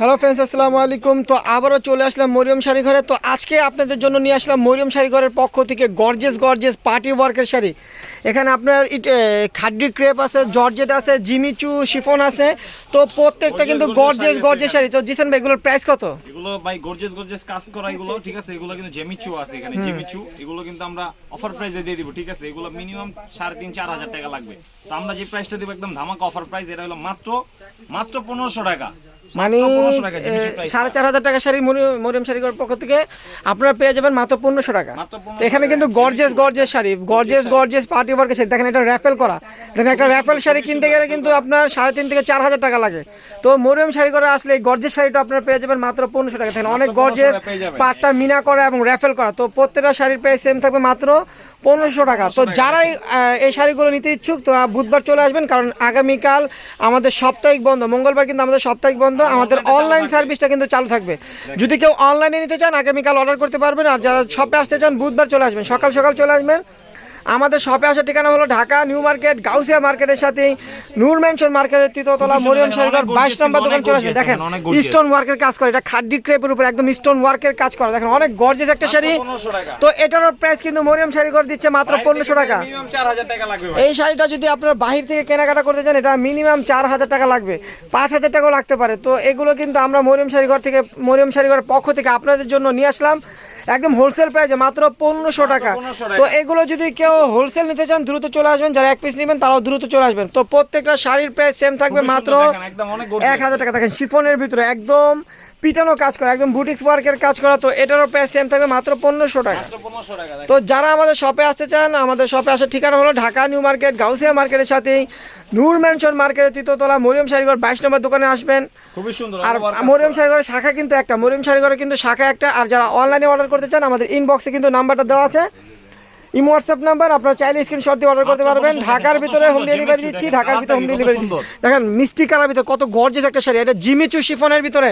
Hello friends, আসসালামু আলাইকুম। তো আবারও চলে আসলাম মরিয়ম শাড়ি ঘরে। তো আজকে আপনাদের জন্য নিয়ে আসলাম মরিয়ম শাড়ি ঘরের পক্ষ থেকে গর্জেস গর্জেস পার্টি ওয়ার্কের শাড়ি। এখানে আপনার খাড্ডি ক্রেপ আছে জর্জেট আছে জিমিচু শিফন আছে। তো প্রত্যেকটা কিন্তু গর্জেস গর্জেস শাড়ি তো জিসেন ভাই এগুলোর প্রাইস কত? এগুলো ভাই গর্জেস গর্জেস কাজ করা এগুলো ঠিক আছে? এগুলো কিন্তু জেমিচু আছে এখানে জেমিচু। এগুলো কিন্তু আমরা অফার প্রাইসে দিয়ে দিব ঠিক আছে? এগুলো মিনিমাম সাড়ে তিন চার হাজার টাকা লাগবে। তো আমরা যে প্রাইসটা দিব একদম ধামাকা অফার প্রাইস এটা হলো মাত্র মাত্র পনেরোশো টাকা। মানে মাত্র 1500 টাকা জেমিচু প্রাইস সাড়ে চার হাজার টাকা শাড়ি মরি- মরিয়ম শাড়ি ঘরের পক্ষ থেকে আপনারা পেয়ে যাবেন মাত্র পনেরোশো টাকা। মাত্র 1500 তো এখানে কিন্তু gorgeous gorgeous sari. Gorgeous gorgeous party ওয়ার্কের শাড়ি দেখেন এটা র্যাফেল করা। দেখেন একটা র্যাফেল শাড়ি কিনতে গেলে কিন্তু আপনার সাড়ে তিন থেকে চার হাজার টাকা লাগে। তো মরিয়ম শাড়ি করে আসলে এই গর্জেস শাড়িটা আপনার পেয়ে যাবেন মাত্র পনেরোশো টাকা। দেখেন অনেক 1500 গর্জেস। পাটটা মিনা করা এবং র্যাফেল করা। তো প্রত্যেকটা শাড়ির প্রাইস সেম থাকবে মাত্র পনেরোশো টাকা। তো যারাই এই শাড়িগুলো নিতে ইচ্ছুক তো বুধবার চলে আসবেন। কারণ আগামীকাল আমাদের সাপ্তাহিক বন্ধ। মঙ্গলবার কিন্তু আমাদের সাপ্তাহিক বন্ধ। আমাদের অনলাইন সার্ভিসটা কিন্তু চালু থাকবে। যদি কেউ অনলাইনে নিতে চান আগামীকাল অর্ডার করতে পারবেন। আর যারা শপে আসতে চান বুধবার চলে আসবেন। সকাল সকাল চলে আসবেন। আমাদের শপে আসার ঠিকানা হলো ঢাকা নিউ মার্কেট গাউসিয়া মার্কেটের সাথে নূর ম্যানশন মার্কেটের তৃতীয়তলা মরিয়ম শাড়িঘর বাইশ নম্বর দোকান চলে gorgeous দেখেন। স্টোন ওয়ার্কের কাজ করে এটা খাড্ডি ক্রেপের উপর একদম স্টোন ওয়ার্কের কাজ করে। দেখেন অনেক গর্জেস একটা শাড়ি। তো এটারও প্রাইস কিন্তু মরিয়ম শাড়ি ঘর দিচ্ছে মাত্র পনেরোশো টাকা। এই শাড়িটা যদি আপনার বাহির থেকে কেনাকাটা করতে চান এটা মিনিমাম চার হাজার টাকা লাগবে। পাঁচ হাজার টাকাও লাগতে পারে। তো এগুলো কিন্তু আমরা মরিয়ম শাড়িঘর থেকে মরিয়ম শাড়িঘরের পক্ষ থেকে আপনাদের জন্য নিয়ে আসলাম। একদম হোলসেল প্রাইসে মাত্র পনেরোশো টাকা। তো এগুলো যদি কেউ হোলসেল নিতে চান দ্রুত চলে আসবেন। যারা এক পিস নেবেন তারাও দ্রুত চলে আসবেন। তো প্রত্যেকটা শাড়ির প্রাইস সেম থাকবে মাত্র। এক হাজার টাকা। দেখেন শিফনের ভিতরে একদম পিটানো কাজ করা একদম বুটিক্স ওয়ার্কের কাজ করা তো এটারও প্রাইস সেম থাকবে মাত্র পনেরোশো টাকা। মাত্র পনেরোশো টাকা তো? যারা আমাদের শপে আসতে চান আমাদের শপে আসার ঠিকানা হলো ঢাকা নিউ মার্কেট গাউসিয়া মার্কেটের সাথেই নূর ম্যানশন মার্কেটের তৃতীয়তলা মরিয়ম শাড়িঘর বাইশ নম্বর দোকানে আসবেন। খুবই সুন্দর আর মরিয়ম। শাড়িঘরের শাখা কিন্তু একটা মরিয়ম শাড়িঘরের কিন্তু শাখা একটা আর যারা অনলাইনে অর্ডার করতে চান আমাদের ইনবক্সে কিন্তু নাম্বারটা দেওয়া আছে। ইমো হোয়াটসঅ্যাপ নাম্বার আপনারা চাইলে স্ক্রিনশট দিয়ে অর্ডার করতে পারবেন। ঢাকার ভিতরে হোম ডেলিভারি দিচ্ছি ঢাকার ভিতরে হোম ডেলিভারি দেখেন মিষ্টি কালার ভিতরে কত গর্জেস একটা শাড়ি এটা জিমিচু শিফনের ভিতরে।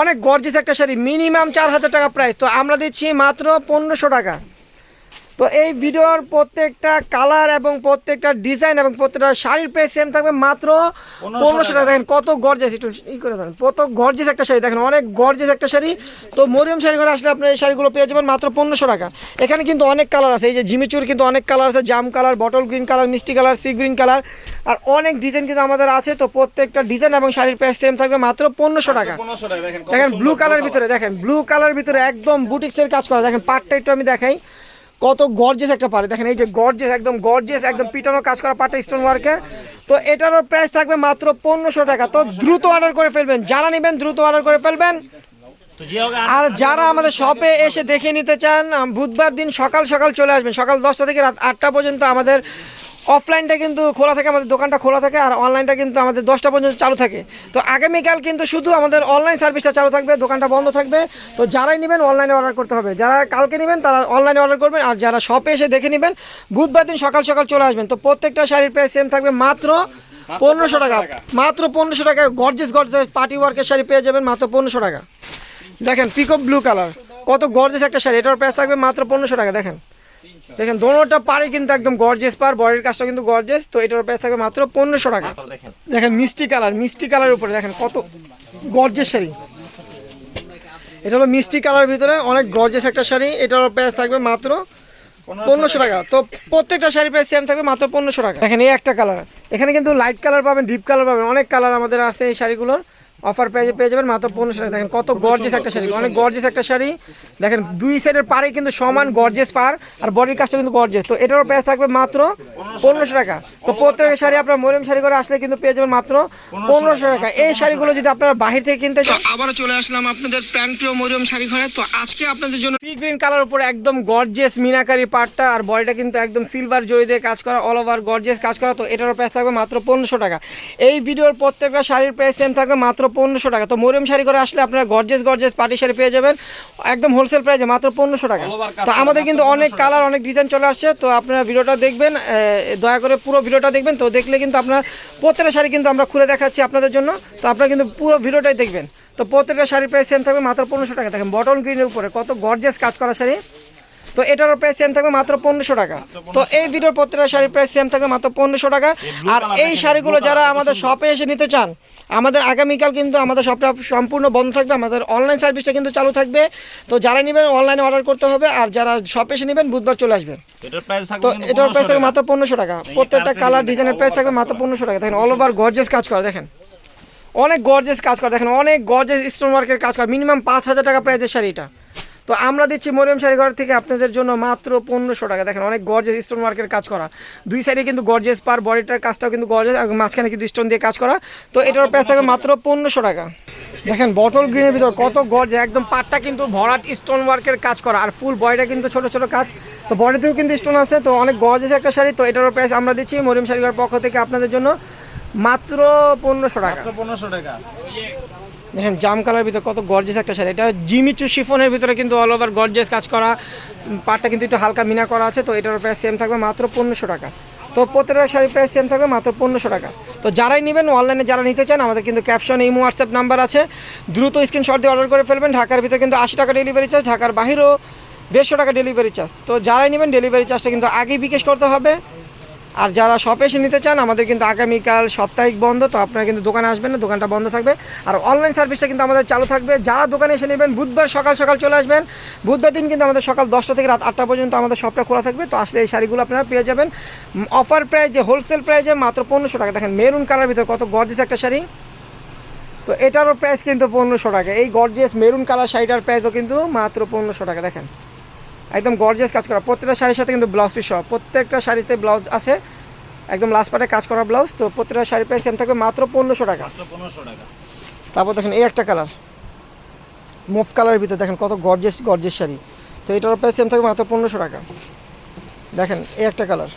অনেক গর্জেস একটা শাড়ি মিনিমাম চার হাজার টাকা প্রাইস তো আমরা দিচ্ছি মাত্র পনেরোশো টাকা। তো এই ভিডিওর প্রত্যেকটা কালার এবং প্রত্যেকটা ডিজাইন এবং প্রত্যেকটা শাড়ির প্রাইস সেম থাকবে মাত্র পনেরোশো টাকা। দেখেন কত গর্জেস একটু ই করে দেন কত গর্জেস একটা শাড়ি দেখেন অনেক গর্জেস একটা শাড়ি। তো মরিয়ম শাড়ি ঘরে আসলে আপনার এই শাড়িগুলো পেয়ে যাবেন মাত্র পনেরোশো টাকা। এখানে কিন্তু অনেক কালার আছে এই যে জিমিচুর কিন্তু অনেক কালার আছে জাম কালার বটল গ্রিন কালার মিষ্টি কালার সি গ্রিন কালার আর অনেক ডিজাইন কিন্তু আমাদের আছে। তো প্রত্যেকটা ডিজাইন এবং শাড়ির প্রাইস সেম থাকবে মাত্র পনেরোশো টাকা। দেখেন দেখেন ব্লু কালার। ভিতরে দেখেন ব্লু কালার ভিতরে একদম বুটিক্সের কাজ করা। দেখেন পাটটা একটু আমি দেখাই। কত গর্জেস একটা পারে দেখেন এই যে গর্জেস একদম গর্জেস একদম পিটানো কাজ করা পাটা স্টোন ওয়ার্কের তো এটারও প্রাইস থাকবে মাত্র পনেরোশো টাকা। তো দ্রুত অর্ডার করে ফেলবেন। যারা নেবেন, দ্রুত অর্ডার করে ফেলবেন। আর যারা আমাদের শপে এসে দেখে নিতে চান বুধবার দিন সকাল সকাল চলে আসবেন। সকাল দশটা থেকে রাত আটটা পর্যন্ত আমাদের অফলাইনটা কিন্তু খোলা থাকে আমাদের দোকানটা খোলা থাকে আর অনলাইনটা কিন্তু আমাদের দশটা পর্যন্ত চালু থাকে। তো আগামীকাল কিন্তু শুধু আমাদের অনলাইন সার্ভিসটা চালু থাকবে দোকানটা বন্ধ থাকবে। তো যারাই নেবেন অনলাইনে অর্ডার করতে হবে। যারা কালকে নেবেন তারা অনলাইনে অর্ডার করবেন আর যারা শপে এসে দেখে নেবেন বুধবার দিন সকাল সকাল চলে আসবেন। তো প্রত্যেকটা শাড়ির প্রাইস সেম থাকবে মাত্র পনেরোশো টাকা। মাত্র পনেরোশো টাকা। গর্জেস গর্জেস পার্টি ওয়ার্কের শাড়ি পেয়ে যাবেন মাত্র পনেরোশো টাকা। দেখেন পিকপ ব্লু কালার কত গর্জেস একটা শাড়ি। এটার প্রাইস থাকবে মাত্র পনেরোশো টাকা। দেখেন। দেখেন দোনোটা পাড়ে কিন্তু একদম গর্জেস পার বডির কাজটা কিন্তু গর্জেস তো এটার প্রাইস থাকবে মাত্র পনেরোশো টাকা। দেখেন। মিষ্টি কালার মিষ্টি কালারের উপরে দেখেন কত গর্জেস শাড়ি। এটা হলো মিষ্টি কালার ভিতরে অনেক গর্জেস একটা শাড়ি। এটার প্রাইস থাকবে মাত্র পনেরোশো টাকা। তো প্রত্যেকটা শাড়ি প্রাইস সেম থাকবে মাত্র পনেরোশো টাকা। দেখেন এই একটা কালার এখানে কিন্তু লাইট কালার পাবেন ডিপ কালার পাবেন অনেক কালার আমাদের আছে এই শাড়িগুলোর। অফার প্রাইজে পেয়ে যাবেন মাত্র পনেরোশো টাকা। দেখেন কত গর্জেস একটা শাড়ি অনেক গর্জেস একটা শাড়ি। দেখেন দুই সাইডের পারে কিন্তু সমান গর্জেস পার আর বডির কাজটা কিন্তু গর্জেস তো এটারও প্রাইস থাকবে মাত্র পনেরোশো টাকা। তো প্রত্যেকের শাড়ি আপনার মরিয়ম শাড়ি করে আসলে কিন্তু পেয়ে যাবেন মাত্র পনেরোশো টাকা। এই শাড়িগুলো যদি আপনারা বাহির থেকে কিনতে চান আবারও চলে আসলাম আপনাদের প্যান্ট প্রিয় মরিয়ম শাড়ি ঘরে। তো আজকে আপনাদের জন্য পি গ্রিন কালার উপরে একদম গর্জেস মিনাকারি পাটটা আর বডিটা কিন্তু একদম সিলভার জড়ি দিয়ে কাজ করা অল ওভার গর্জেস কাজ করা। তো এটারও প্রাইস থাকবে মাত্র পনেরোশো টাকা। এই ভিডিওর প্রত্যেকটা শাড়ির প্রাইস সেম থাকবে মাত্র পনেরোশো টাকা। তো মরিয়ম শাড়ি করে আসলে আপনারা গর্জেস গর্জেস পার্টি শাড়ি পেয়ে যাবেন। একদম হোলসেল প্রাইসে মাত্র পনেরোশো টাকা। তো আমাদের কিন্তু অনেক কালার অনেক ডিজাইন চলে আসছে। তো আপনারা ভিডিওটা দেখবেন দয়া করে পুরো ভিডিওটা দেখবেন। তো দেখলে কিন্তু আপনার প্রত্যেকটা শাড়ি কিন্তু আমরা খুলে দেখাচ্ছি আপনাদের জন্য। তো আপনারা কিন্তু পুরো ভিডিওটাই দেখবেন। তো প্রত্যেকটা শাড়ির প্রাইস সেম থাকবে মাত্র পনেরোশো টাকা। দেখেন বটল গ্রিনের উপরে কত গর্জেস কাজ করা শাড়ি। তো এটারও প্রাইস সেম থাকবে মাত্র পনেরোশো টাকা। তো এই ভিডিওর প্রত্যেকটা শাড়ির প্রাইস সেম থাকবে মাত্র পনেরোশো টাকা। আর এই শাড়িগুলো যারা আমাদের শপে এসে নিতে চান আমাদের আগামীকাল কিন্তু আমাদের শপটা সম্পূর্ণ বন্ধ থাকবে আমাদের অনলাইন সার্ভিসটা কিন্তু চালু থাকবে। তো যারা নেবেন অনলাইনে অর্ডার করতে হবে আর যারা শপে এসে নেবেন বুধবার চলে আসবেন। এটার প্রাইস থাকবে তো এটার প্রাইস 1500 থাকবে মাত্র পনেরোশো টাকা। প্রত্যেকটা কালার ডিজাইনের প্রাইস থাকবে মাত্র পনেরোশো টাকা। দেখেন অল ওভার গর্জেস কাজ করে দেখেন। অনেক গর্জেস কাজ করে দেখেন অনেক গর্জেস স্টোন ওয়ার্কের কাজ করে মিনিমাম পাঁচ হাজার টাকা প্রাইসের শাড়ি এটা। তো আমরা দিচ্ছি মরিয়ম ঘর থেকে আপনাদের জন্য মাত্র পনেরোশো টাকা। দেখেন অনেক গর্জেস স্টোন ওয়ার্কের কাজ করা। দুই সাইডে কিন্তু গর্জেস পার বডিটার কাজটাও কিন্তু গর্জেস মাঝখানে কিন্তু স্টোন দিয়ে কাজ করা। তো এটার প্রাইস থাকবে মাত্র পনেরোশো টাকা। দেখেন বটল গ্রিনের ভিতর কত গর্জে একদম পাটটা কিন্তু ভরাট স্টোন ওয়ার্কের কাজ করা, আর ফুল বডিটা কিন্তু ছোট ছোট কাজ। তো বডিতেও কিন্তু স্টোন আছে, তো অনেক গর্জেস একটা শাড়ি। তো এটারও প্রাইস আমরা দিচ্ছি মরিয়ম শাড়ি পক্ষ থেকে আপনাদের জন্য মাত্র পনেরোশো টাকা। পনেরোশো টাকা। দেখেন, জাম কালার ভিতরে কত গর্জেস একটা শাড়ি। এটা জিমিচু শিফনের ভিতরে কিন্তু অল ওভার গর্জেস কাজ করা। পাটটা কিন্তু একটু হালকা মিনা করা আছে, তো এটার প্রাইস সেম থাকবে মাত্র পনেরোশো টাকা। তো প্রত্যেকটা শাড়ির প্রাইস সেম থাকবে মাত্র পনেরোশো টাকা। তো যারাই নেবেন অনলাইনে যারা নিতে চান, আমাদের কিন্তু ক্যাপশন ইমো হোয়াটসঅ্যাপ নাম্বার আছে। দ্রুত স্ক্রিনশট দিয়ে অর্ডার করে ফেলবেন। ঢাকার ভিতরে কিন্তু আশি টাকা ডেলিভারি চার্জ ঢাকার বাহিরেও দেড়শো টাকা ডেলিভারি চার্জ তো যারাই নেবেন ডেলিভারি চার্জটা কিন্তু আগেই বিকাশ করতে হবে। আর যারা শপে এসে নিতে চান, আমাদের কিন্তু আগামীকাল সাপ্তাহিক বন্ধ, তো আপনারা কিন্তু দোকানে আসবেন না, দোকানটা বন্ধ থাকবে। আর অনলাইন সার্ভিসটা কিন্তু আমাদের চালু থাকবে। যারা দোকানে এসে নেবেন, বুধবার সকাল সকাল চলে আসবেন। বুধবার দিন কিন্তু আমাদের সকাল দশটা থেকে রাত আটটা পর্যন্ত আমাদের শপটা খোলা থাকবে। তো আসলে এই শাড়িগুলো আপনারা পেয়ে যাবেন। অফার প্রাইজে হোলসেল প্রাইজে মাত্র পনেরোশো টাকা। দেখেন মেরুন কালার ভিতরে কত গর্জিস একটা শাড়ি। তো এটারও প্রাইস কিন্তু পনেরোশো টাকা। এই গর্জিয়াস মেরুন কালার শাড়িটার প্রাইসও কিন্তু মাত্র পনেরোশো টাকা, দেখেন। একদম গর্জিয়াস কাজ করা। প্রত্যেকটা শাড়ির সাথে কিন্তু ব্লাউজ পিস সহ। প্রত্যেকটা শাড়িতে ব্লাউজ আছে। একদম লাস্ট পার্টে কাজ করা ব্লাউজ তো প্রত্যেকটা শাড়ির প্রাইস সেম থাকবে মাত্র পনেরোশো টাকা। মাত্র 1500 টাকা। তারপর দেখেন এই একটা কালার মুভ কালারের ভিতরে দেখেন কত গর্জেস গর্জেস শাড়ি। তো এটার প্রাইস সেম থাকবে মাত্র পনেরোশো টাকা। দেখেন এই একটা কালার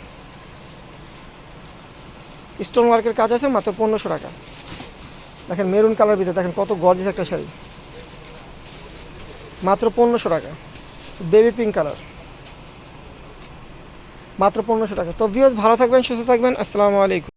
স্টোন ওয়ার্কের কাজ আছে মাত্র পনেরোশো টাকা। দেখেন মেরুন কালার ভিতরে দেখেন কত গর্জেস একটা শাড়ি। মাত্র পনেরোশো টাকা। Baby pink colour. মাত্র পনেরোশো টাকা। তো ভিউজ ভালো থাকবেন সুস্থ থাকবেন। আসসালামু আলাইকুম।